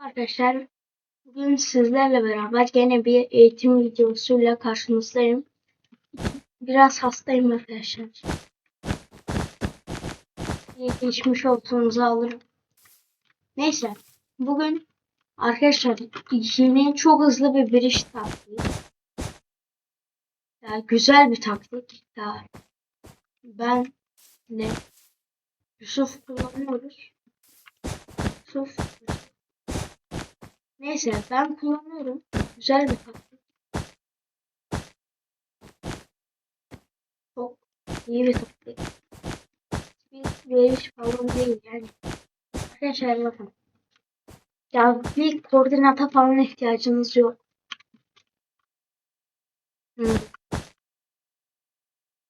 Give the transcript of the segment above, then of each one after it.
Arkadaşlar bugün sizlerle beraber gene bir eğitim videosuyla karşınızdayım. Biraz hastayım arkadaşlar. Bir geçmiş olsunuzu alırım. Neyse bugün arkadaşlar yine çok hızlı bir biriş taktiği. Ya güzel bir taktik. Ya ben ne Yusuf kullanıyoruz. Yusuf Neyse ben kullanıyorum. Güzel bir taktik. Çok iyi bir taktik. Bir veriş falan değil yani. Arkadaşlar bakın. Ya bir koordinata falan ihtiyacınız yok. Hmm.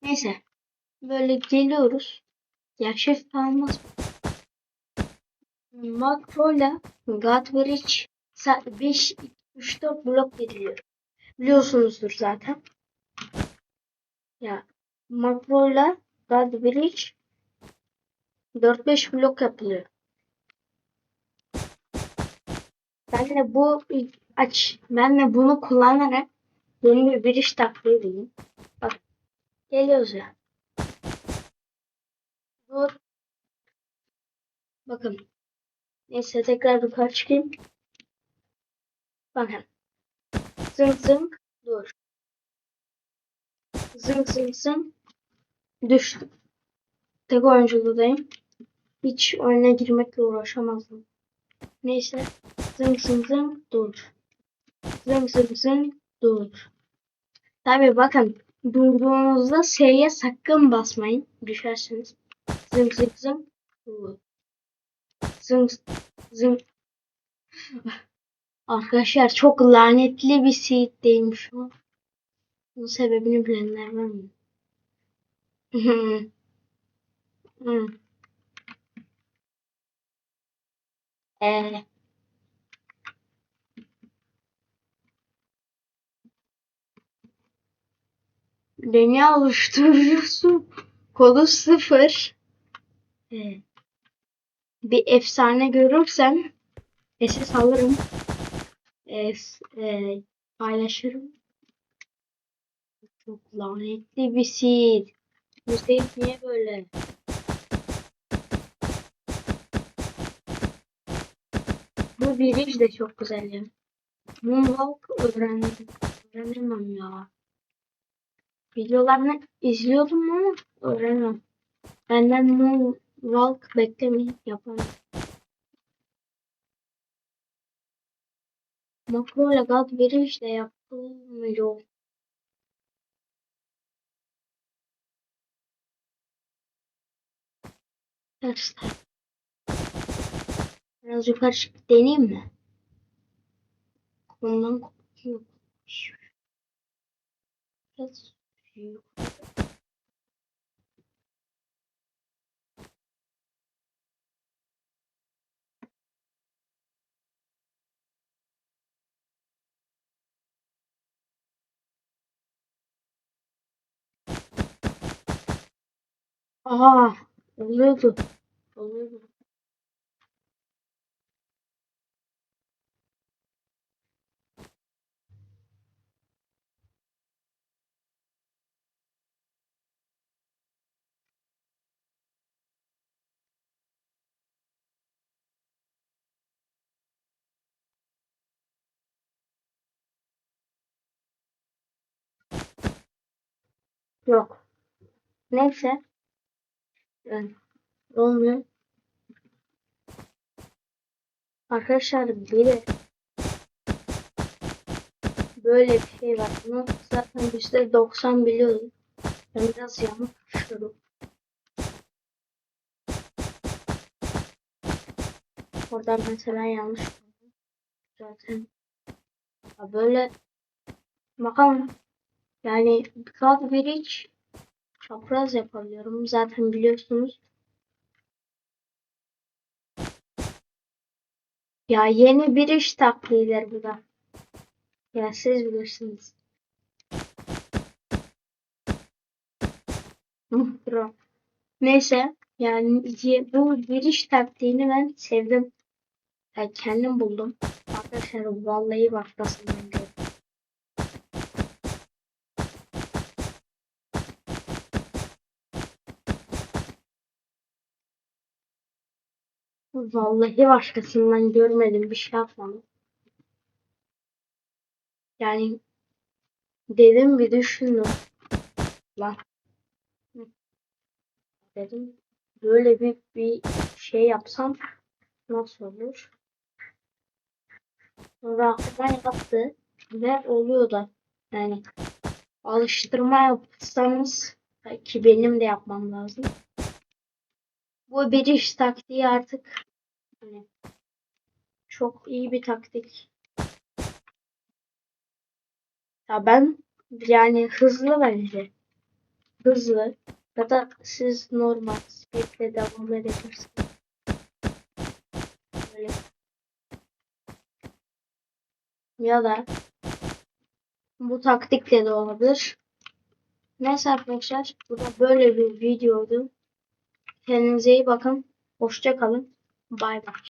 Neyse. Böyle geliyoruz. Ya şef kalmaz. Makro ile God Bridge 5 3 4 blok veriliyor. Biliyorsunuzdur zaten. Ya makro ile God Bridge 4 5 blok yapılıyor. Ben de bu aç ben de bunu kullanarak yeni bir biriş taktiği diyeyim. Bak geliyoruz ya. Dur. Bakın. Neyse tekrar yukarı çıkayım. Bakın. Zınk zınk dur. Zınk zınk zınk düştüm. Tek oyunculuğundayım. Hiç oyuna girmekle uğraşamazdım. Neyse. Zınk zınk zınk dur. Zınk zınk zınk dur. Tabi bakın durduğunuzda S'ye sakın basmayın. Düşersiniz. Zınk zınk zınk dur. Zınk zınk Arkadaşlar çok lanetli bir seeddeyim şu an. Bunun sebebini bilenler var mı? Hmm. Ee, beni oluşturuyorsun. Kodu sıfır. Ee, bir efsane görürsem SS alırım. E, e, paylaşırım. Çok lanetli bir seed. Bu seed niye böyle? Bu biriş de çok güzel ya. Moonwalk öğrendim. Öğrenemem ya. Videolarını izliyordum ama öğrenemem. Benden Moonwalk beklemeyin yapamam. Makro ile gaz de yapılmıyor. Arkadaşlar. Biraz yukarı çıkıp deneyeyim mi? Bundan korkuyorum. Biraz yukarı. Aa, oluyordu. Oluyordu. Yok. Neyse. Yani olmuyor. Arkadaşlar bir de böyle bir şey var. Bunu zaten yüzde doksan biliyordum. Ben biraz yanlış düşünüyorum. Orada mesela yanlış. Zaten ya böyle bakalım. Yani Cloud Bridge çapraz yapabiliyorum. Zaten biliyorsunuz. Ya yeni bir iş taklididir bu da. Ya siz bilirsiniz. Bro. Neyse yani bu giriş taktiğini ben sevdim. Yani kendim buldum. Arkadaşlar vallahi başkasından gördüm. Vallahi başkasından görmedim bir şey yapmadım. Yani dedim bir düşündüm. Lan. Dedim böyle bir, bir şey yapsam nasıl olur? Sonra aklıma yattı ve oluyor da. Yani alıştırma yapsanız ki benim de yapmam lazım. Bu bir iş taktiği artık hani çok iyi bir taktik. Ya ben yani hızlı bence. Hızlı. Ya da siz normal speedle devam edebilirsiniz. Böyle. Ya da bu taktikle de olabilir. Neyse arkadaşlar bu da böyle bir videoydu. Kendinize iyi bakın. Hoşça kalın. Bye.